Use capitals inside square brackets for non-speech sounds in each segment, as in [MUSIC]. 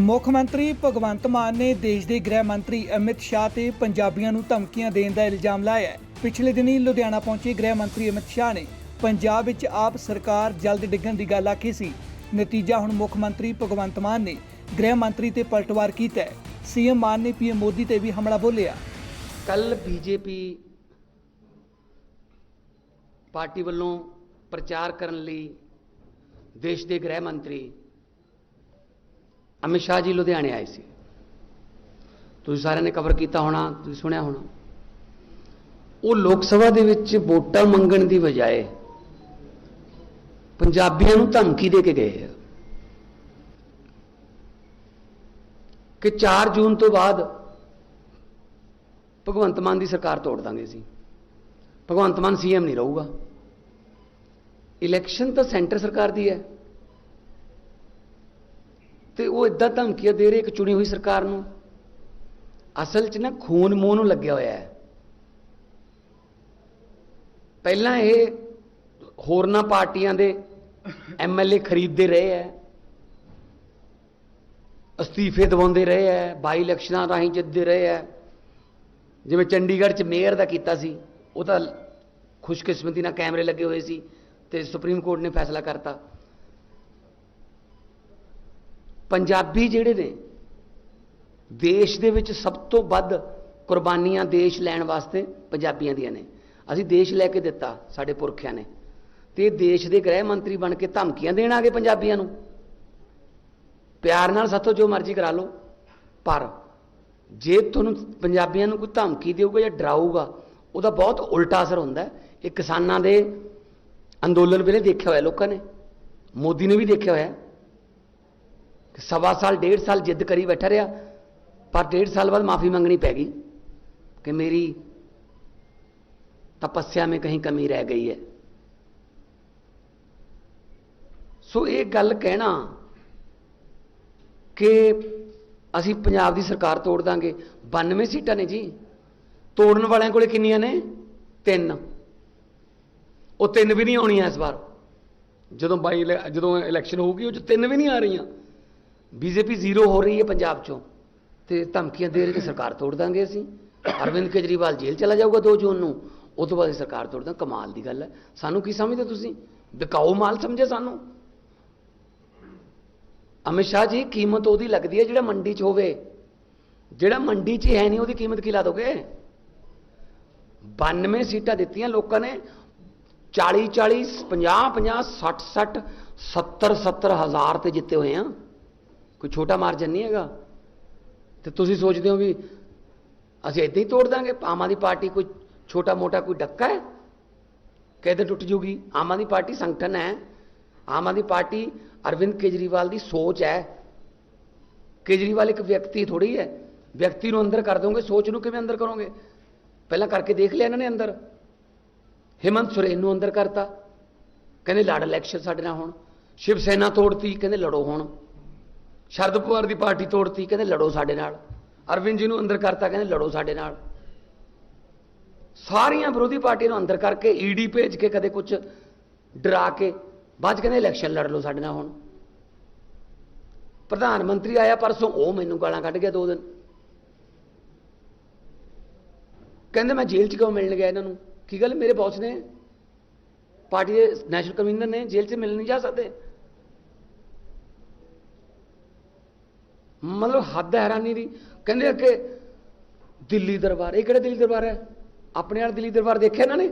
ਮੁੱਖ ਮੰਤਰੀ ਭਗਵੰਤ ਮਾਨ ਨੇ ਦੇਸ਼ ਦੇ ਗ੍ਰਹਿ ਮੰਤਰੀ ਅਮਿਤ ਸ਼ਾਹ ਤੇ ਪੰਜਾਬੀਆਂ ਨੂੰ ਧਮਕੀਆਂ ਦੇਣ ਦਾ ਇਲਜ਼ਾਮ ਲਾਇਆ ਹੈ। ਪਿਛਲੇ ਦਿਨੀ ਲੁਧਿਆਣਾ ਪਹੁੰਚੇ ਗ੍ਰਹਿ ਮੰਤਰੀ ਅਮਿਤ ਸ਼ਾਹ ਨੇ ਪੰਜਾਬ ਵਿੱਚ ਆਪ ਸਰਕਾਰ ਜਲਦ ਡਿੱਗਣ ਦੀ ਗੱਲ ਆਖੀ ਸੀ। ਨਤੀਜਾ ਹੁਣ ਮੁੱਖ ਮੰਤਰੀ ਭਗਵੰਤ ਮਾਨ ਨੇ ਗ੍ਰਹਿ ਮੰਤਰੀ ਤੇ ਪਲਟਵਾਰ ਕੀਤਾ ਹੈ। ਸੀਐਮ ਮਾਨ ਨੇ ਪੀਐਮ ਮੋਦੀ ਤੇ ਵੀ ਹਮਲਾ ਬੋਲਿਆ। ਕੱਲ ਬੀਜੇਪੀ ਪਾਰਟੀ ਵੱਲੋਂ ਪ੍ਰਚਾਰ ਕਰਨ ਲਈ ਦੇਸ਼ ਦੇ ਗ੍ਰਹਿ ਮੰਤਰੀ ਅਮਿਤ ਸ਼ਾਹ ਜੀ ਲੁਧਿਆਣੇ ਆਏ ਸੀ। ਤੁਸੀਂ ਸਾਰਿਆਂ ਨੇ ਕਵਰ ਕੀਤਾ ਹੋਣਾ, ਤੁਸੀਂ ਸੁਣਿਆ ਹੋਣਾ। ਉਹ ਲੋਕ ਸਭਾ ਦੇ ਵਿੱਚ ਵੋਟਾਂ ਮੰਗਣ ਦੀ ਬਜਾਏ ਪੰਜਾਬੀਆਂ ਨੂੰ ਧਮਕੀ ਦੇ ਕੇ ਗਏ ਕਿ 4 ਜੂਨ ਤੋਂ ਬਾਅਦ ਭਗਵੰਤ ਮਾਨ ਦੀ ਸਰਕਾਰ ਤੋੜ ਦਾਂਗੇ ਸੀ ਭਗਵੰਤ ਮਾਨ ਸੀਐਮ ਨਹੀਂ ਰਹੂਗਾ। ਇਲੈਕਸ਼ਨ ਤਾਂ ਸੈਂਟਰ ਸਰਕਾਰ ਦੀ ਹੈ। ਤੇ ਉਹ ਇਦਾਂ ਧਮਕੀਆਂ ਦੇ ਰਹੇ ਇੱਕ ਚੁਣੀ ਹੋਈ ਸਰਕਾਰ ਨੂੰ। ਅਸਲ 'ਚ ਨਾ ਖੂਨ ਮੂੰਹ ਨੂੰ ਲੱਗਿਆ ਹੋਇਆ ਹੈ। ਪਹਿਲਾਂ ਇਹ ਹੋਰਨਾਂ ਪਾਰਟੀਆਂ ਦੇ ਐਮਐਲਏ ਖਰੀਦਦੇ ਰਹੇ ਹੈ। ਅਸਤੀਫੇ ਦਵਾਉਂਦੇ ਰਹੇ ਹੈ। ਬਾਈ ਇਲੈਕਸ਼ਨਾਂ ਰਾਹੀਂ ਜਿੱਤਦੇ ਰਹੇ ਹੈ। ਜਿਵੇਂ ਚੰਡੀਗੜ੍ਹ 'ਚ ਮੇਅਰ ਦਾ ਕੀਤਾ ਸੀ, ਉਹ ਤਾਂ ਖੁਸ਼ਕਿਸਮਤੀ ਨਾਲ ਕੈਮਰੇ ਲੱਗੇ ਹੋਏ ਸੀ ਤੇ ਸੁਪਰੀਮ ਕੋਰਟ ਨੇ ਫੈਸਲਾ ਕਰਤਾ। ਪੰਜਾਬੀ ਜਿਹੜੇ ਨੇ, ਦੇਸ਼ ਦੇ ਵਿੱਚ ਸਭ ਤੋਂ ਵੱਧ ਕੁਰਬਾਨੀਆਂ ਦੇਸ਼ ਲੈਣ ਵਾਸਤੇ ਪੰਜਾਬੀਆਂ ਦੀਆਂ ਨੇ। ਅਸੀਂ ਦੇਸ਼ ਲੈ ਕੇ ਦਿੱਤਾ, ਸਾਡੇ ਪੁਰਖਿਆਂ ਨੇ। ਤੇ ਦੇਸ਼ ਦੇ ਗ੍ਰਹਿ ਮੰਤਰੀ ਬਣ ਕੇ ਧਮਕੀਆਂ ਦੇਣ ਆ ਗਏ ਪੰਜਾਬੀਆਂ ਨੂੰ। ਪਿਆਰ ਨਾਲ ਸਾਥੋਂ ਜੋ ਮਰਜ਼ੀ ਕਰਾ ਲਓ, ਪਰ ਜੇ ਤੁਹਾਨੂੰ ਪੰਜਾਬੀਆਂ ਨੂੰ ਕੋਈ ਧਮਕੀ ਦੇਊਗਾ ਜਾਂ ਡਰਾਊਗਾ, ਉਹਦਾ ਬਹੁਤ ਉਲਟਾ ਅਸਰ ਹੁੰਦਾ ਹੈ। ਇਹ ਕਿਸਾਨਾਂ ਦੇ ਅੰਦੋਲਨ ਵੇਲੇ ਦੇਖਿਆ ਹੋਇਆ ਲੋਕਾਂ ਨੇ, ਮੋਦੀ ਨੇ ਵੀ ਦੇਖਿਆ ਹੋਇਆ ਸਵਾ ਸਾਲ, ਡੇਢ ਸਾਲ ਜਿੱਦ ਕਰੀ ਬੈਠਾ ਰਿਹਾ, ਪਰ ਡੇਢ ਸਾਲ ਬਾਅਦ ਮਾਫੀ ਮੰਗਣੀ ਪੈ ਗਈ ਕਿ ਮੇਰੀ ਤਪੱਸਿਆ में ਕਹੀਂ ਕਮੀ ਰਹਿ ਗਈ ਹੈ। ਸੋ ਇਹ ਗੱਲ ਕਹਿਣਾ ਕਿ ਅਸੀਂ ਪੰਜਾਬ ਦੀ ਸਰਕਾਰ ਤੋੜ ਦਾਂਗੇ। 92 ਸੀਟਾਂ ਨੇ ਜੀ। ਤੋੜਨ ਵਾਲਿਆਂ ਕੋਲੇ ਕਿੰਨੀਆਂ ਨੇ? ਤਿੰਨ। ਉਹ ਤਿੰਨ ਵੀ ਨਹੀਂ ਆਉਣੀਆਂ ਇਸ ਵਾਰ। ਜਦੋਂ ਬਾਈ ਇਲੈ- ਜਦੋਂ ਇਲੈਕਸ਼ਨ ਹੋਊਗੀ, ਉਹ ਚ ਤਿੰਨ ਵੀ ਨਹੀਂ ਆ ਰਹੀਆਂ। ਬੀਜੇਪੀ ਜ਼ੀਰੋ ਹੋ ਰਹੀ ਹੈ ਪੰਜਾਬ ਚੋਂ। ਤੇ ਧਮਕੀਆਂ ਦੇ ਰਹੇ ਕਿ ਸਰਕਾਰ ਤੋੜ ਦਾਂਗੇ ਅਸੀਂ। ਅਰਵਿੰਦ ਕੇਜਰੀਵਾਲ ਜੇਲ੍ਹ ਚਲਾ ਜਾਊਗਾ 2 ਜੂਨ ਨੂੰ। ਉਹ ਤੋਂ ਬਾਅਦ ਅਸੀਂ ਸਰਕਾਰ ਤੋੜ ਦਾਂ। ਕਮਾਲ ਦੀ ਗੱਲ ਹੈ। ਸਾਨੂੰ ਕੀ ਸਮਝਦੇ ਤੁਸੀਂ? ਵਿਕਾਊ ਮਾਲ ਸਮਝੇ ਸਾਨੂੰ? ਅਮਿਤ ਸ਼ਾਹ ਜੀ, ਕੀਮਤ ਉਹਦੀ ਲੱਗਦੀ ਹੈ ਜਿਹੜਾ ਮੰਡੀ 'ਚ ਹੋਵੇ। ਜਿਹੜਾ ਮੰਡੀ 'ਚ ਹੈ ਨਹੀਂ, ਉਹਦੀ ਕੀਮਤ ਕੀ ਲਾ ਦੋਗੇ? 92 ਸੀਟਾਂ ਦਿੱਤੀਆਂ ਲੋਕਾਂ ਨੇ। 40 40 50 50 60 60 70 70 ਹਜ਼ਾਰ ਤੇ ਜਿੱਤੇ ਹੋਏ ਆ। ਕੋਈ ਛੋਟਾ ਮਾਰਜਨ ਨਹੀਂ ਹੈਗਾ। ਤੇ ਤੁਸੀਂ ਸੋਚਦੇ ਹੋ ਵੀ ਅਸੀਂ ਇਦਾਂ ਹੀ ਤੋੜ ਦਾਂਗੇ, ਆਮ ਆਦਮੀ ਪਾਰਟੀ ਕੋਈ ਛੋਟਾ ਮੋਟਾ ਕੋਈ ਡੱਕਾ ਹੈ? ਕਿਤੇ ਟੁੱਟ ਜੂਗੀ। ਆਮ ਆਦਮੀ ਪਾਰਟੀ ਸੰਗਠਨ ਹੈ। ਆਮ ਆਦਮੀ ਪਾਰਟੀ ਅਰਵਿੰਦ ਕੇਜਰੀਵਾਲ ਦੀ ਸੋਚ ਹੈ। ਕੇਜਰੀਵਾਲ ਇੱਕ ਵਿਅਕਤੀ ਥੋੜੀ ਹੈ। ਵਿਅਕਤੀ ਨੂੰ ਅੰਦਰ ਕਰ ਦੋਗੇ, ਸੋਚ ਨੂੰ ਕਿਵੇਂ ਅੰਦਰ ਕਰੋਗੇ? ਪਹਿਲਾਂ ਕਰਕੇ ਦੇਖ ਲਿਆ ਇਹਨਾਂ ਨੇ ਅੰਦਰ। ਹਿਮੰਤ ਸੁਰੇਨ ਨੂੰ ਅੰਦਰ ਕਰਤਾ। ਕਹਿੰਦੇ ਲੜ ਇਲੈਕਸ਼ਨ ਸਾਡੇ ਨਾਲ ਹੋਣ। ਸ਼ਿਵ ਸੈਨਾ ਤੋੜਤੀ, ਕਹਿੰਦੇ ਲੜੋ ਹੁਣ। ਸ਼ਰਦ ਪਵਾਰ ਦੀ ਪਾਰਟੀ ਤੋੜਤੀ, ਕਹਿੰਦੇ ਲੜੋ ਸਾਡੇ ਨਾਲ। ਅਰਵਿੰਦ ਜੀ ਨੂੰ ਅੰਦਰ ਕਰਤਾ, ਕਹਿੰਦੇ ਲੜੋ ਸਾਡੇ ਨਾਲ। ਸਾਰੀਆਂ ਵਿਰੋਧੀ ਪਾਰਟੀਆਂ ਨੂੰ ਅੰਦਰ ਕਰਕੇ ਈਡੀ ਭੇਜ ਕੇ ਕਦੇ ਕੁਝ ਡਰਾ ਕੇ, ਬਾਅਦ 'ਚ ਕਹਿੰਦੇ ਇਲੈਕਸ਼ਨ ਲੜ ਲਓ ਸਾਡੇ ਨਾਲ ਹੁਣ। ਪ੍ਰਧਾਨ ਮੰਤਰੀ ਆਇਆ ਪਰਸੋਂ, ਉਹ ਮੈਨੂੰ ਗਾਲਾਂ ਕੱਢ ਗਿਆ ਦੋ ਦਿਨ। ਕਹਿੰਦੇ ਮੈਂ ਜੇਲ੍ਹ 'ਚ ਕਿਉਂ ਮਿਲਣ ਗਿਆ ਇਹਨਾਂ ਨੂੰ? ਕੀ ਗੱਲ ਮੇਰੇ ਬੌਸ ਨੇ? ਪਾਰਟੀ ਦੇ ਨੈਸ਼ਨਲ ਕਨਵੀਨਰ ਨੇ, ਜੇਲ੍ਹ 'ਚ ਮਿਲਣ ਨਹੀਂ ਜਾ ਸਕਦੇ। ਮਤਲਬ ਹੱਦ ਹੈਰਾਨੀ ਦੀ। ਕਹਿੰਦੇ ਕਿ ਦਿੱਲੀ ਦਰਬਾਰ, ਇਹ ਕਿਹੜਾ ਦਿੱਲੀ ਦਰਬਾਰ ਹੈ? ਆਪਣੇ ਵਾਲਾ ਦਿੱਲੀ ਦਰਬਾਰ ਦੇਖਿਆ ਇਹਨਾਂ ਨੇ?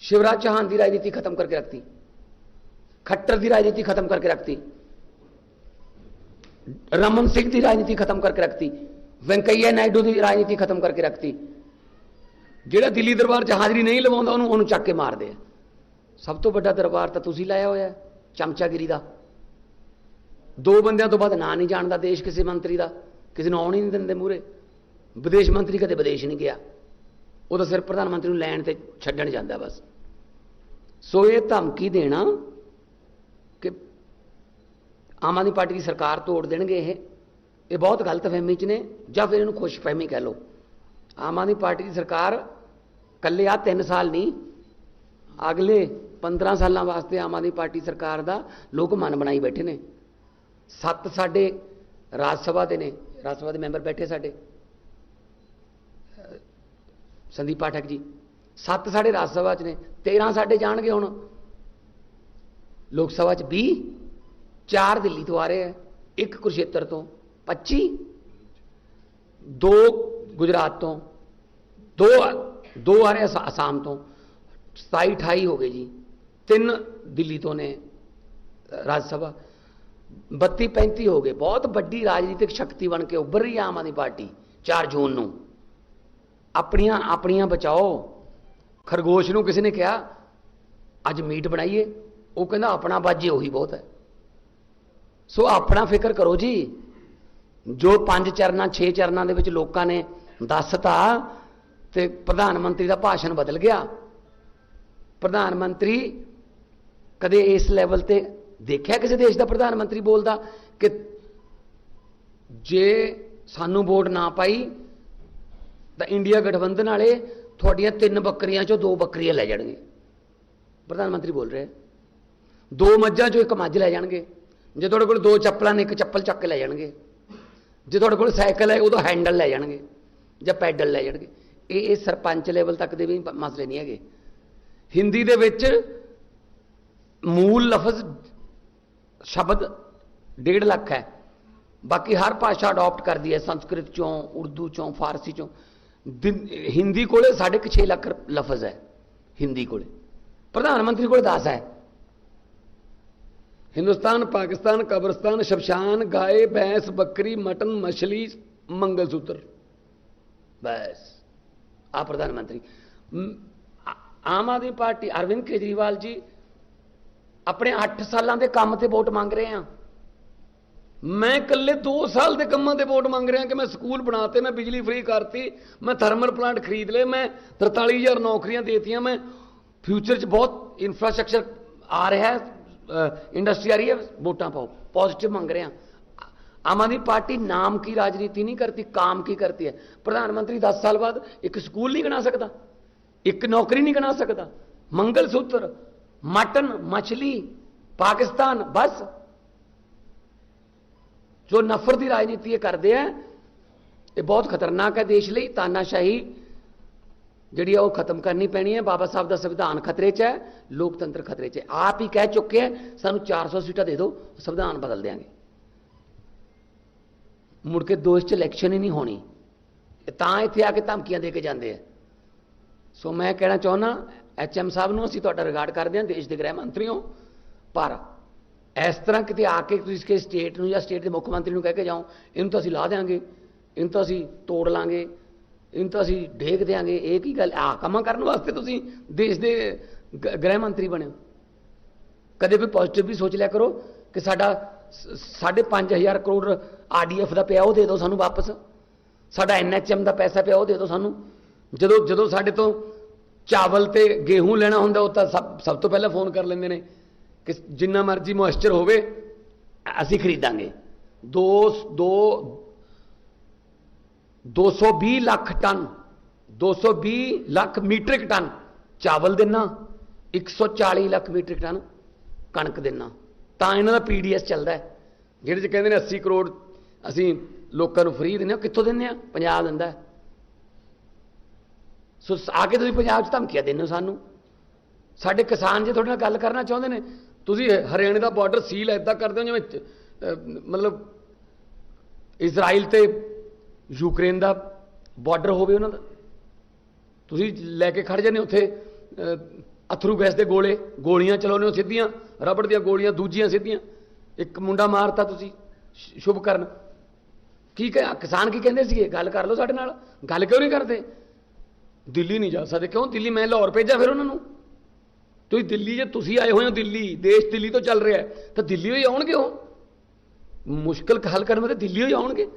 ਸ਼ਿਵਰਾਜ ਚੌਹਾਨ ਦੀ ਰਾਜਨੀਤੀ ਖਤਮ ਕਰਕੇ ਰੱਖਤੀ। ਖੱਟਰ ਦੀ ਰਾਜਨੀਤੀ ਖਤਮ ਕਰਕੇ ਰੱਖਤੀ। ਰਮਨ ਸਿੰਘ ਦੀ ਰਾਜਨੀਤੀ ਖਤਮ ਕਰਕੇ ਰੱਖਤੀ। ਵੈਂਕਈਆ ਨਾਇਡੂ ਦੀ ਰਾਜਨੀਤੀ ਖਤਮ ਕਰਕੇ ਰੱਖਤੀ। ਜਿਹੜਾ ਦਿੱਲੀ ਦਰਬਾਰ 'ਚ ਹਾਜ਼ਰੀ ਨਹੀਂ ਲਵਾਉਂਦਾ, ਉਹਨੂੰ ਉਹਨੂੰ ਚੱਕ ਕੇ ਮਾਰਦੇ ਆ। ਸਭ ਤੋਂ ਵੱਡਾ ਦਰਬਾਰ ਤਾਂ ਤੁਸੀਂ ਲਾਇਆ ਹੋਇਆ ਚਮਚਾਗਿਰੀ ਦਾ। ਦੋ ਬੰਦਿਆਂ ਤੋਂ ਬਾਅਦ ਨਾਂ ਨਹੀਂ ਜਾਣਦਾ ਦੇਸ਼ ਕਿਸੇ ਮੰਤਰੀ ਦਾ, ਕਿਸੇ ਨੂੰ ਆਉਣ ਹੀ ਨਹੀਂ ਦਿੰਦੇ ਮੂਰੇ ਵਿਦੇਸ਼ ਮੰਤਰੀ ਕਦੇ ਵਿਦੇਸ਼ ਨਹੀਂ ਗਿਆ। ਉਹ ਤਾਂ ਸਿਰਫ ਪ੍ਰਧਾਨ ਮੰਤਰੀ ਨੂੰ ਲੈਣ ਤੇ ਛੱਡਣ ਜਾਂਦਾ ਬਸ। ਸੋ ਇਹ ਧਮਕੀ ਦੇਣਾ ਕਿ ਆਮ ਆਦਮੀ ਪਾਰਟੀ ਦੀ ਸਰਕਾਰ ਤੋੜ ਦੇਣਗੇ ਇਹ। ਇਹ ਬਹੁਤ ਗਲਤ ਫਹਿਮੀ ਚ ਨੇ, ਜਾਂ ਫਿਰ ਇਹਨੂੰ ਖੁਸ਼ਫਹਿਮੀ ਕਹਿ ਲਓ। ਆਮ ਆਦਮੀ ਪਾਰਟੀ ਦੀ ਸਰਕਾਰ ਕੱਲੇ ਆ 3 ਸਾਲ ਨਹੀਂ, ਅਗਲੇ 15 ਸਾਲਾਂ ਵਾਸਤੇ ਆਮ ਆਦਮੀ ਪਾਰਟੀ ਸਰਕਾਰ ਦਾ ਲੋਕ ਮਨ ਬਣਾਈ ਬੈਠੇ ਨੇ। ਸੱਤ ਸਾਡੇ ਰਾਜ ਸਭਾ ਦੇ ਨੇ, ਰਾਜ ਸਭਾ ਦੇ ਮੈਂਬਰ ਬੈਠੇ ਸਾਡੇ। ਸੰਦੀਪ ਪਾਠਕ ਜੀ, ਸੱਤ ਸਾਡੇ ਰਾਜ ਸਭਾ 'ਚ ਨੇ 13 ਸਾਡੇ ਜਾਣਗੇ ਹੁਣ। ਲੋਕ ਸਭਾ 'ਚ 20 ਚਾਰ ਦਿੱਲੀ ਤੋਂ ਆ ਰਹੇ ਹੈ ਇੱਕ ਕੁਰਸ਼ੇਤਰ ਤੋਂ 25 ਦੋ ਗੁਜਰਾਤ ਤੋਂ, ਦੋ ਦੋ ਆ ਰਹੇ ਅਸਾ- ਅਸਾਮ ਤੋਂ। 27 28 ਹੋ ਗਏ ਜੀ, ਤਿੰਨ ਦਿੱਲੀ ਤੋਂ ਨੇ ਰਾਜ ਸਭਾ। 32 35 ਹੋ ਗਏ। ਬਹੁਤ ਵੱਡੀ ਰਾਜਨੀਤਿਕ ਸ਼ਕਤੀ ਬਣ ਕੇ ਉੱਭਰ ਰਹੀ ਹੈ ਆਮ ਆਦਮੀ ਪਾਰਟੀ 4 ਜੂਨ ਨੂੰ। ਆਪਣੀਆਂ ਆਪਣੀਆਂ ਬਚਾਓ। ਖਰਗੋਸ਼ ਨੂੰ ਕਿਸੇ ਨੇ ਕਿਹਾ, ਅੱਜ ਮੀਟ ਬਣਾਈਏ। ਉਹ ਕਹਿੰਦਾ, ਆਪਣਾ ਬਾਜ਼ੀ ਉਹੀ ਬਹੁਤ ਹੈ। ਸੋ ਆਪਣਾ ਫਿਕਰ ਕਰੋ ਜੀ। ਜੋ ਪੰਜ ਚਰਨਾਂ, ਛੇ ਚਰਨਾਂ ਦੇ ਵਿੱਚ ਲੋਕਾਂ ਨੇ ਦੱਸਤਾ ਤੇ ਪ੍ਰਧਾਨ ਮੰਤਰੀ ਦਾ ਭਾਸ਼ਣ ਬਦਲ ਗਿਆ। ਪ੍ਰਧਾਨ ਮੰਤਰੀ ਕਦੇ ਇਸ ਲੈਵਲ ਤੇ ਦੇਖਿਆ ਕਿਸੇ ਦੇਸ਼ ਦਾ ਪ੍ਰਧਾਨ ਮੰਤਰੀ ਬੋਲਦਾ ਕਿ ਜੇ ਸਾਨੂੰ ਵੋਟ ਨਾ ਪਾਈ, ਤਾਂ ਇੰਡੀਆ ਗਠਬੰਧਨ ਵਾਲੇ ਤੁਹਾਡੀਆਂ ਤਿੰਨ ਬੱਕਰੀਆਂ ਚੋਂ ਦੋ ਬੱਕਰੀਆਂ ਲੈ ਜਾਣਗੇ। ਪ੍ਰਧਾਨ ਮੰਤਰੀ ਬੋਲ ਰਹੇ ਦੋ ਮੱਝਾਂ ਚੋਂ ਇੱਕ ਮੱਝ ਲੈ ਜਾਣਗੇ। ਜੇ ਤੁਹਾਡੇ ਕੋਲ ਦੋ ਚੱਪਲਾਂ ਨੇ, ਇੱਕ ਚੱਪਲ ਚੱਕ ਕੇ ਲੈ ਜਾਣਗੇ। ਜੇ ਤੁਹਾਡੇ ਕੋਲ ਸਾਈਕਲ ਹੈ, ਉਹਦਾ ਹੈਂਡਲ ਲੈ ਜਾਣਗੇ ਜਾਂ ਪੈਡਲ ਲੈ ਜਾਣਗੇ। ਇਹ ਇਹ ਸਰਪੰਚ ਲੈਵਲ ਤੱਕ ਦੇ ਵੀ ਮਸਲੇ ਨਹੀਂ ਹੈਗੇ। ਹਿੰਦੀ ਦੇ ਵਿੱਚ ਮੂਲ ਲਫ਼ਜ਼ ਸ਼ਬਦ 1.5 ਲੱਖ ਹੈ। ਬਾਕੀ ਹਰ ਭਾਸ਼ਾ ਅਡਾਪਟ ਕਰਦੀ ਹੈ, ਸੰਸਕ੍ਰਿਤ ਚੋਂ, ਉਰਦੂ ਚੋਂ, ਫਾਰਸੀ ਚੋਂ। ਹਿੰਦੀ ਕੋਲੇ 6.5 ਲੱਖ ਲਫ਼ਜ਼ ਹੈ, ਹਿੰਦੀ ਕੋਲੇ। ਪ੍ਰਧਾਨ ਮੰਤਰੀ ਕੋਲ ਦਾਸ ਹੈ। ਹਿੰਦੁਸਤਾਨ, ਪਾਕਿਸਤਾਨ, ਕਬਰਸਤਾਨ, ਸ਼ਮਸ਼ਾਨ, ਗਾਏ, ਭੈਂਸ, ਬੱਕਰੀ, ਮਟਨ, ਮਛਲੀ, ਮੰਗਲਸੂਤਰ। ਬਸ। ਆ ਪ੍ਰਧਾਨ ਮੰਤਰੀ। ਆਮ ਆਦਮੀ ਪਾਰਟੀ ਅਰਵਿੰਦ ਕੇਜਰੀਵਾਲ ਜੀ ਆਪਣੇ 8 ਸਾਲਾਂ ਦੇ ਕੰਮ ਤੇ ਵੋਟ ਮੰਗ ਰਹੇ ਆ ਮੈਂ ਇਕੱਲੇ 2 ਸਾਲ ਦੇ ਕੰਮਾਂ ਤੇ ਵੋਟ ਮੰਗ ਰਿਹਾ ਕਿ ਮੈਂ ਸਕੂਲ ਬਣਾਤੇ, ਮੈਂ ਬਿਜਲੀ ਫ੍ਰੀ ਕਰਤੀ, ਮੈਂ ਥਰਮਲ ਪਲਾਂਟ ਖਰੀਦ ਲਏ, ਮੈਂ 43000 ਨੌਕਰੀਆਂ ਦੇਤੀਆਂ, ਮੈਂ ਫਿਊਚਰ 'ਚ ਬਹੁਤ ਇਨਫਰਾਸਟ੍ਰਕਚਰ ਆ ਰਿਹਾ ਹੈ ਇੰਡਸਟਰੀ ਆ ਰਹੀ ਹੈ, ਵੋਟਾਂ ਪਾਓ। ਪੋਜ਼ਿਟਿਵ ਮੰਗ ਰਹੇ। ਆ ਆਮ ਆਦਮੀ ਪਾਰਟੀ ਨਾਮ ਕੀ ਰਾਜਨੀਤੀ ਨਹੀਂ ਕਰਤੀ, ਕਾਮ ਕੀ ਕਰਤੀ ਹੈ? ਪ੍ਰਧਾਨ ਮੰਤਰੀ 10 ਸਾਲ ਬਾਅਦ ਇੱਕ ਸਕੂਲ ਨਹੀਂ ਬਣਾ ਸਕਦਾ, ਇੱਕ ਨੌਕਰੀ ਨਹੀਂ ਬਣਾ ਸਕਦਾ। ਮੰਗਲ ਸੂਤਰ ਮਟਨ ਮਛਲੀ ਪਾਕਿਸਤਾਨ ਬਸ ਜੋ ਨਫ਼ਰਤ ਦੀ ਰਾਜਨੀਤੀ ਇਹ ਕਰਦੇ ਆ ਇਹ ਬਹੁਤ ਖਤਰਨਾਕ ਹੈ ਦੇਸ਼ ਲਈ ਤਾਨਾਸ਼ਾਹੀ ਜਿਹੜੀ ਆ ਉਹ ਖਤਮ ਕਰਨੀ ਪੈਣੀ ਹੈ ਬਾਬਾ ਸਾਹਿਬ ਦਾ ਸੰਵਿਧਾਨ ਖਤਰੇ 'ਚ ਹੈ ਲੋਕਤੰਤਰ ਖਤਰੇ 'ਚ ਹੈ ਆਪ ਹੀ ਕਹਿ ਚੁੱਕੇ ਹੈ ਸਾਨੂੰ 400 ਸੀਟਾਂ ਦੇ ਦਿਓ ਸੰਵਿਧਾਨ ਬਦਲ ਦਿਆਂਗੇ ਮੁੜ ਕੇ ਦੋਸ਼ 'ਚ ਇਲੈਕਸ਼ਨ ਹੀ ਨਹੀਂ ਹੋਣੀ ਤਾਂ ਇੱਥੇ ਆ ਕੇ ਧਮਕੀਆਂ ਦੇ ਕੇ ਜਾਂਦੇ ਆ ਸੋ ਮੈਂ ਕਹਿਣਾ ਚਾਹੁੰਦਾ ਐਚਐਮ ਸਾਹਿਬ ਨੂੰ ਅਸੀਂ ਤੁਹਾਡਾ ਰਿਗਾਰਡ ਕਰਦੇ ਹਾਂ, ਦੇਸ਼ ਦੇ ਗ੍ਰਹਿ ਮੰਤਰੀ ਹੋ ਪਰ ਇਸ ਤਰ੍ਹਾਂ ਕਿਤੇ ਆ ਕੇ ਤੁਸੀਂ ਕਿਸੇ ਸਟੇਟ ਨੂੰ ਜਾਂ ਸਟੇਟ ਦੇ ਮੁੱਖ ਮੰਤਰੀ ਨੂੰ ਕਹਿ ਕੇ ਜਾਓ, ਇਹਨੂੰ ਤਾਂ ਅਸੀਂ ਲਾ ਦੇਾਂਗੇ ਇਹਨੂੰ ਤਾਂ ਅਸੀਂ ਤੋੜ ਲਾਂਗੇ, ਇਹਨੂੰ ਤਾਂ ਅਸੀਂ ਢੇਕ ਦੇਾਂਗੇ ਇਹ ਕੀ ਗੱਲ ਆ ਕੰਮਾਂ ਕਰਨ ਵਾਸਤੇ ਤੁਸੀਂ ਦੇਸ਼ ਦੇ ਗ- ਗ੍ਰਹਿ ਮੰਤਰੀ ਬਣੇ ਕਦੇ ਵੀ ਪੋਜ਼ਿਟਿਵ ਵੀ ਸੋਚ ਲਿਆ ਕਰੋ ਕਿ ਸਾਡਾ 5.5000 ਕਰੋੜ ਆਰਡੀਐਫ ਦਾ ਪਿਆ, ਉਹ ਦੇ ਦਿਓ ਸਾਨੂੰ ਵਾਪਸ। ਸਾਡਾ ਐਨਐਚਐਮ ਦਾ ਪੈਸਾ ਪਿਆ, ਉਹ ਦੇ ਦਿਓ ਸਾਨੂੰ। ਜਦੋਂ ਜਦੋਂ ਸਾਡੇ ਤੋਂ ਚਾਵਲ ਤੇ ਗੇਹੂੰ ਲੈਣਾ ਹੁੰਦਾ, ਉਹ ਤਾਂ ਸਭ ਸਭ ਤੋਂ ਪਹਿਲਾਂ ਫੋਨ ਕਰ ਲੈਂਦੇ ਨੇ ਕਿ ਜਿੰਨਾ ਮਰਜ਼ੀ ਮੋਇਸਚਰ ਹੋਵੇ, ਅਸੀਂ ਖਰੀਦਾਂਗੇ। ਦੋ ਦੋ 220 lakh ton 220 lakh metric ton ਚਾਵਲ ਦੇਣਾ 140 ਲੱਖ ਮੀਟ੍ਰਿਕ ਟਨ ਕਣਕ ਦੇਣਾ ਤਾਂ ਇਹਨਾਂ ਦਾ ਪੀਡੀਐਸ ਚੱਲਦਾ ਹੈ, ਜਿਹੜੇ ਜੇ ਕਹਿੰਦੇ ਨੇ 80 ਕਰੋੜ ਅਸੀਂ ਲੋਕਾਂ ਨੂੰ ਫ੍ਰੀ ਦਿੰਦੇ ਹਾਂ ਕਿੱਥੋਂ ਦਿੰਦੇ ਆ? ਪੰਜਾਬ ਦਿੰਦਾ ਹੈ। ਸੋ ਆ ਕੇ ਤੁਸੀਂ ਪੰਜਾਬ 'ਚ ਧਮਕੀਆਂ ਦਿੰਦੇ ਹੋ ਸਾਨੂੰ? ਸਾਡੇ ਕਿਸਾਨ ਜੇ ਤੁਹਾਡੇ ਨਾਲ ਗੱਲ ਕਰਨਾ ਚਾਹੁੰਦੇ ਨੇ ਤੁਸੀਂ ਹਰਿਆਣੇ ਦਾ ਬਾਰਡਰ ਸੀਲ ਐਦਾਂ ਕਰਦੇ ਹੋ ਜਿਵੇਂ ਮਤਲਬ ਇਜ਼ਰਾਈਲ ਤੇ ਯੂਕਰੇਨ ਦਾ ਬਾਰਡਰ ਹੋਵੇ ਉਹਨਾਂ ਦਾ? ਤੁਸੀਂ ਲੈ ਕੇ ਖੜ ਜਾਂਦੇ ਉੱਥੇ ਅਹ, ਅਥਰੂ ਗੈਸ ਦੇ ਗੋਲੇ ਗੋਲੀਆਂ ਚਲਾਉਂਦੇ ਹੋ ਸਿੱਧੀਆਂ ਰਬੜ ਦੀਆਂ ਗੋਲੀਆਂ ਦੂਜੀਆਂ ਸਿੱਧੀਆਂ ਇੱਕ ਮੁੰਡਾ ਮਾਰਤਾ ਤੁਸੀਂ ਸ਼- ਸ਼ੁਭ ਕਰਨ। ਕੀ ਕਹਿ ਕਿਸਾਨ ਕੀ ਕਹਿੰਦੇ ਸੀਗੇ? ਗੱਲ ਕਰ ਲਓ ਸਾਡੇ ਨਾਲ। ਗੱਲ ਕਿਉਂ ਨਹੀਂ ਕਰਦੇ? ਦਿੱਲੀ ਨਹੀਂ ਜਾ ਸਕਦੇ। ਕਿਉਂ? ਦਿੱਲੀ ਮੈਂ ਲਾਹੌਰ ਭੇਜਾਂ ਫਿਰ ਉਹਨਾਂ ਨੂੰ। ਤੁਸੀਂ ਦਿੱਲੀ ਜੇ ਤੁਸੀਂ ਆਏ ਹੋਏ ਹੋ ਦਿੱਲੀ, ਦੇਸ਼ ਦਿੱਲੀ ਤੋਂ ਚੱਲ ਰਿਹਾ ਤਾਂ ਦਿੱਲੀ ਹੀ ਆਉਣਗੇ ਉਹ। ਮੁਸ਼ਕਲ ਹੱਲ ਕਰਨ ਵਾਸਤੇ ਦਿੱਲੀ ਹੀ ਆਉਣਗੇ।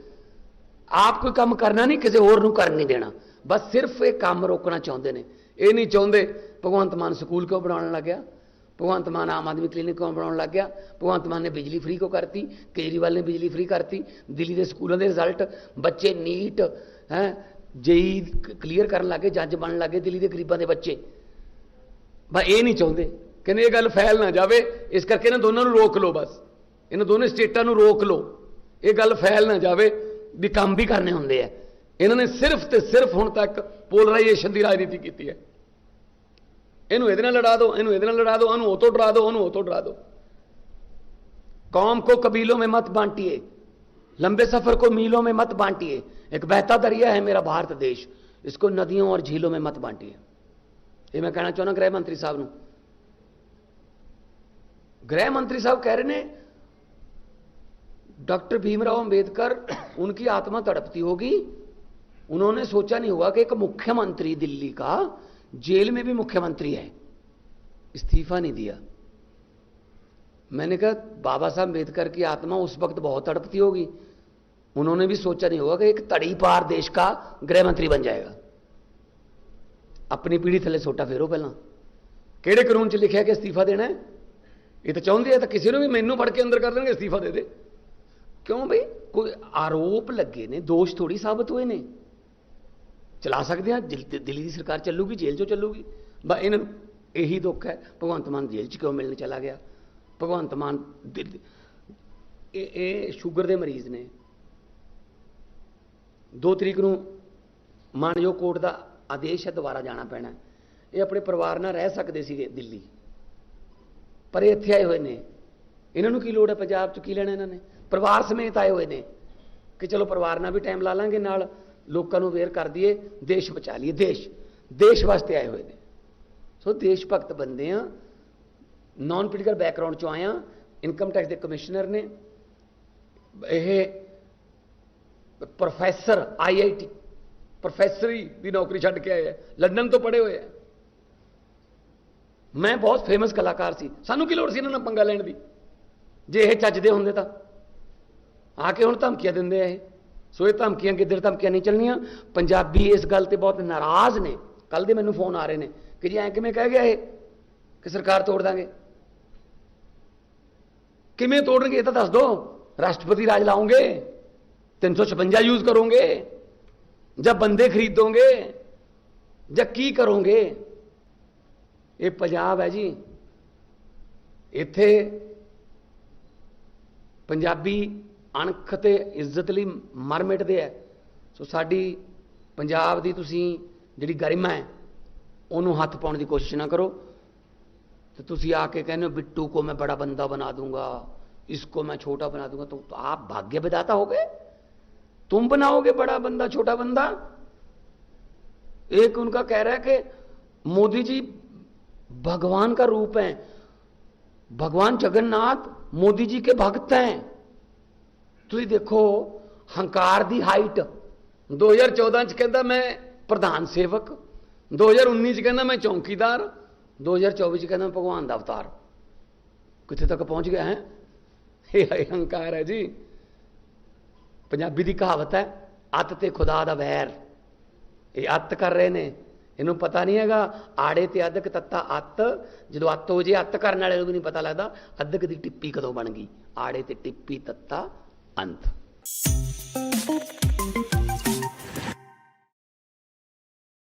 ਆਪ ਕੋਈ ਕੰਮ ਕਰਨਾ ਨਹੀਂ, ਕਿਸੇ ਹੋਰ ਨੂੰ ਕਰਨ ਨਹੀਂ ਦੇਣਾ। ਬਸ ਸਿਰਫ ਇਹ ਕੰਮ ਰੋਕਣਾ ਚਾਹੁੰਦੇ ਨੇ। ਇਹ ਨਹੀਂ ਚਾਹੁੰਦੇ, ਭਗਵੰਤ ਮਾਨ ਸਕੂਲ ਕਿਉਂ ਬਣਾਉਣ ਲੱਗਿਆ ਭਗਵੰਤ ਮਾਨ ਆਮ ਆਦਮੀ ਕਲੀਨਿਕ ਕਿਉਂ ਬਣਾਉਣ ਲੱਗ ਗਿਆ? ਭਗਵੰਤ ਮਾਨ ਨੇ ਬਿਜਲੀ ਫ੍ਰੀ ਕਿਉਂ ਕਰਤੀ? ਕੇਜਰੀਵਾਲ ਨੇ ਬਿਜਲੀ ਫ੍ਰੀ ਕਰਤੀ। ਦਿੱਲੀ ਦੇ ਸਕੂਲਾਂ ਦੇ ਰਿਜ਼ਲਟ ਬੱਚੇ ਨੀਟ, ਹੈ ਜਈ ਕਲੀਅਰ ਕਰਨ ਲੱਗੇ ਜੱਜ ਬਣਨ ਲੱਗੇ ਦਿੱਲੀ ਦੇ ਗਰੀਬਾਂ ਦੇ ਬੱਚੇ। ਬਸ ਇਹ ਨਹੀਂ ਚਾਹੁੰਦੇ। ਕਹਿੰਦੇ ਇਹ ਗੱਲ ਫੈਲ ਨਾ ਜਾਵੇ, ਇਸ ਕਰਕੇ ਇਹਨਾਂ ਦੋਨਾਂ ਨੂੰ ਰੋਕ ਲਓ ਬਸ। ਇਹਨਾਂ ਦੋਨੇ ਸਟੇਟਾਂ ਨੂੰ ਰੋਕ ਲਓ। ਇਹ ਗੱਲ ਫੈਲ ਨਾ ਜਾਵੇ ਵੀ ਕੰਮ ਵੀ ਕਰਨੇ ਹੁੰਦੇ ਆ। ਇਹਨਾਂ ਨੇ ਸਿਰਫ ਤੇ ਸਿਰਫ ਹੁਣ ਤੱਕ ਪੋਲਰਾਈਜੇਸ਼ਨ ਦੀ ਰਾਜਨੀਤੀ ਕੀਤੀ ਹੈ। ਇਹਨੂੰ ਇਹਦੇ ਨਾਲ ਲੜਾ ਦਿਓ, ਇਹਨੂੰ ਇਹਦੇ ਨਾਲ ਲੜਾ ਦਿਓ ਉਹਨੂੰ ਉਹ ਤੋਂ ਡਰਾ ਦਿਓ, ਉਹਨੂੰ ਉਹ ਤੋਂ ਡਰਾ ਦਿਓ। ਕੌਮ ਕੋ ਕਬੀਲੋਂ ਮੇ ਮਤ ਬਾਂਟੀਏ। लंबे सफ़र को मीलों में मत बांटिए। एक बहता दरिया है मेरा भारत देश। इसको नदियों और झीलों में मत बांटिए। ये मैं कहना चाहना गृह मंत्री साहब ਨੂੰ गृह मंत्री साहब कह रहे ने डॉक्टर भीमराव अंबेडकर [COUGHS] उनकी आत्मा तड़पती होगी। उन्होंने सोचा नहीं होगा कि एक मुख्यमंत्री दिल्ली का जेल में भी मुख्यमंत्री है। इस्तीफा नहीं दिया। मैंने कहा, बाबा साहब अंबेडकर की आत्मा उस वक्त बहुत तड़पती होगी। उन्होंने भी सोचा नहीं होगा कि एक तड़ी पार देश का गृह मंत्री बन जाएगा अपनी पीढ़ी थले सोटा फेरो पहला ਕਿਹੜੇ ਕਾਨੂੰਨ 'ਚ ਲਿਖਿਆ ਕਿ ਅਸਤੀਫਾ ਦੇਣਾ ਹੈ ਇਹ ਤਾਂ ਚਾਹੁੰਦੇ ਆ ਤਾਂ ਕਿਸੇ ਨੂੰ ਵੀ ਮੈਨੂੰ ਫੜ ਕੇ ਅੰਦਰ ਕਰ ਦੇਣਗੇ ਅਸਤੀਫਾ ਦੇ ਦੇ ਕਿਉਂ ਬਈ ਕੋਈ ਆਰੋਪ ਲੱਗੇ ਨੇ ਦੋਸ਼ ਥੋੜੀ ਸਾਬਤ ਹੋਏ ਨੇ ਚਲਾ ਸਕਦੇ ਆ ਦਿਲ- ਦਿੱਲੀ ਦੀ ਸਰਕਾਰ ਚੱਲੂਗੀ ਜੇਲ੍ਹ 'ਚੋਂ ਚੱਲੂਗੀ ਬਸ ਇਹਨਾਂ ਨੂੰ ਇਹੀ ਦੁੱਖ ਹੈ ਭਗਵੰਤ ਮਾਨ ਜੇਲ੍ਹ 'ਚ ਕਿਉਂ ਮਿਲਣ ਚਲਾ ਗਿਆ ਭਗਵੰਤ ਮਾਨ ਦਿੱਲੀ- ਇਹ ਇਹ ਸ਼ੂਗਰ ਦੇ ਮਰੀਜ਼ ਨੇ 2 ਤਰੀਕ ਨੂੰ ਮਾਨਯੋਗ ਕੋਰਟ ਦਾ ਆਦੇਸ਼ ਹੈ, ਦੁਬਾਰਾ ਜਾਣਾ ਪੈਣਾ ਇਹ ਆਪਣੇ ਪਰਿਵਾਰ ਨਾਲ ਰਹਿ ਸਕਦੇ ਸੀਗੇ ਦਿੱਲੀ। ਪਰ ਇਹ ਇੱਥੇ ਆਏ ਹੋਏ ਨੇ। ਇਹਨਾਂ ਨੂੰ ਕੀ ਲੋੜ ਹੈ ਪੰਜਾਬ 'ਚ? ਕੀ ਲੈਣਾ ਇਹਨਾਂ ਨੇ? ਪਰਿਵਾਰ ਸਮੇਤ ਆਏ ਹੋਏ ਨੇ ਕਿ ਚਲੋ ਪਰਿਵਾਰ ਨਾਲ ਵੀ ਟਾਈਮ ਲਾ ਲਾਂਗੇ, ਨਾਲ ਲੋਕਾਂ ਨੂੰ ਅਵੇਅਰ ਕਰ ਦਈਏ, ਦੇਸ਼ ਬਚਾ ਲਈਏ, ਦੇਸ਼। ਦੇਸ਼ ਵਾਸਤੇ ਆਏ ਹੋਏ ਨੇ। ਸੋ ਦੇਸ਼ ਭਗਤ ਬੰਦੇ ਆ। ਨਾਨ ਪੋਲੀਟੀਕਲ ਬੈਕਗ੍ਰਾਉਂਡ ਚੋਂ ਆਇਆ ਇਨਕਮ ਟੈਕਸ ਦੇ ਕਮਿਸ਼ਨਰ ਨੇ। ਇਹ ਪ੍ਰੋਫੈਸਰ ਆਈਆਈਟੀ ਪ੍ਰੋਫੈਸਰੀ ਦੀ ਨੌਕਰੀ ਛੱਡ ਕੇ ਆਏ ਆ ਲੰਡਨ ਤੋਂ ਪੜ੍ਹੇ ਹੋਏ ਆ ਮੈਂ ਬਹੁਤ ਫੇਮਸ ਕਲਾਕਾਰ ਸੀ ਸਾਨੂੰ ਕੀ ਲੋੜ ਸੀ ਇਹਨਾਂ ਨਾਲ ਪੰਗਾ ਲੈਣ ਦੀ ਜੇ ਇਹ ਚੱਜਦੇ ਹੁੰਦੇ ਤਾਂ ਆ ਕੇ ਹੁਣ ਧਮਕੀਆਂ ਦਿੰਦੇ ਆ ਇਹ ਸੋ ਇਹ ਧਮਕੀਆਂ ਕਿੱਧਰ ਧਮਕੀਆਂ ਨਹੀਂ ਚੱਲਣੀਆਂ ਪੰਜਾਬੀ ਇਸ ਗੱਲ ਤੇ ਬਹੁਤ ਨਾਰਾਜ਼ ਨੇ ਕੱਲ ਦੇ ਮੈਨੂੰ ਫੋਨ ਆ ਰਹੇ ਨੇ ਕਿ ਜੀ ਐਂ ਕਿਵੇਂ ਕਹਿ ਗਿਆ ਇਹ ਕਿ ਸਰਕਾਰ ਤੋੜ ਦਾਂਗੇ ਕਿਵੇਂ ਤੋੜਨਗੇ ਇਹ ਤਾਂ ਦੱਸ ਦਿਓ ਰਾਸ਼ਟਰਪਤੀ ਰਾਜ ਲਾਉਂਗੇ 356 ਯੂਜ਼ ਕਰੋਗੇ ਜਾਂ ਬੰਦੇ ਖਰੀਦੋਗੇ ਜਾਂ ਕੀ ਕਰੋਗੇ ਇਹ ਪੰਜਾਬ ਹੈ ਜੀ ਇੱਥੇ ਪੰਜਾਬੀ ਅਣਖ ਤੇ ਇੱਜ਼ਤ ਲਈ ਮਰ ਮਿਟਦੇ ਆ ਸੋ ਸਾਡੀ ਪੰਜਾਬ ਦੀ ਤੁਸੀਂ ਜਿਹੜੀ ਗਰਿਮਾ ਹੈ ਉਹਨੂੰ ਹੱਥ ਪਾਉਣ ਦੀ ਕੋਸ਼ਿਸ਼ ਨਾ ਕਰੋ तो तुसी आके कहने हो बिट्टू को मैं बड़ा बंदा बना दूंगा इसको मैं छोटा बना दूंगा तो, तो आप भाग्य विधाता हो गए तुम बनाओगे बड़ा बंदा छोटा बंदा एक उनका कह रहा है कि मोदी जी भगवान का रूप है भगवान जगन्नाथ मोदी जी के भक्त हैं ਤੁਸੀਂ ਦੇਖੋ ਹੰਕਾਰ ਦੀ ਹਾਈਟ 2014 ਚ ਕਹਿੰਦਾ ਮੈਂ ਪ੍ਰਧਾਨ ਸੇਵਕ 2019 ਚ ਕਹਿੰਦਾ ਮੈਂ ਚੌਕੀਦਾਰ 2024 ਚ ਕਹਿੰਦਾ ਮੈਂ ਭਗਵਾਨ ਦਾ ਅਵਤਾਰ ਕਿੱਥੇ ਤੱਕ ਪਹੁੰਚ ਗਿਆ ਹੈ ਇਹ ਹੰਕਾਰ ਹੈ ਜੀ ਪੰਜਾਬੀ ਦੀ ਕਹਾਵਤ ਹੈ, ਅੱਤ ਤੇ ਖੁਦਾ ਦਾ ਵੈਰ। ਇਹ ਅੱਤ ਕਰ ਰਹੇ ਨੇ। ਇਹਨੂੰ ਪਤਾ ਨਹੀਂ ਹੈਗਾ, ਆੜੇ ਤੇ ਅੱਧਕ ਤੱਤਾ ਅੱਤ। ਜਦੋਂ ਅੱਤ ਹੋ ਜੇ, ਅੱਤ ਕਰਨ ਵਾਲੇ ਨੂੰ ਵੀ ਨਹੀਂ ਪਤਾ ਲੱਗਦਾ, ਅੱਧਕ ਦੀ ਟਿੱਪੀ ਕਦੋਂ ਬਣ ਗਈ? ਆੜੇ ਤੇ ਟਿੱਪੀ ਤੱਤਾ ਅੰਤ।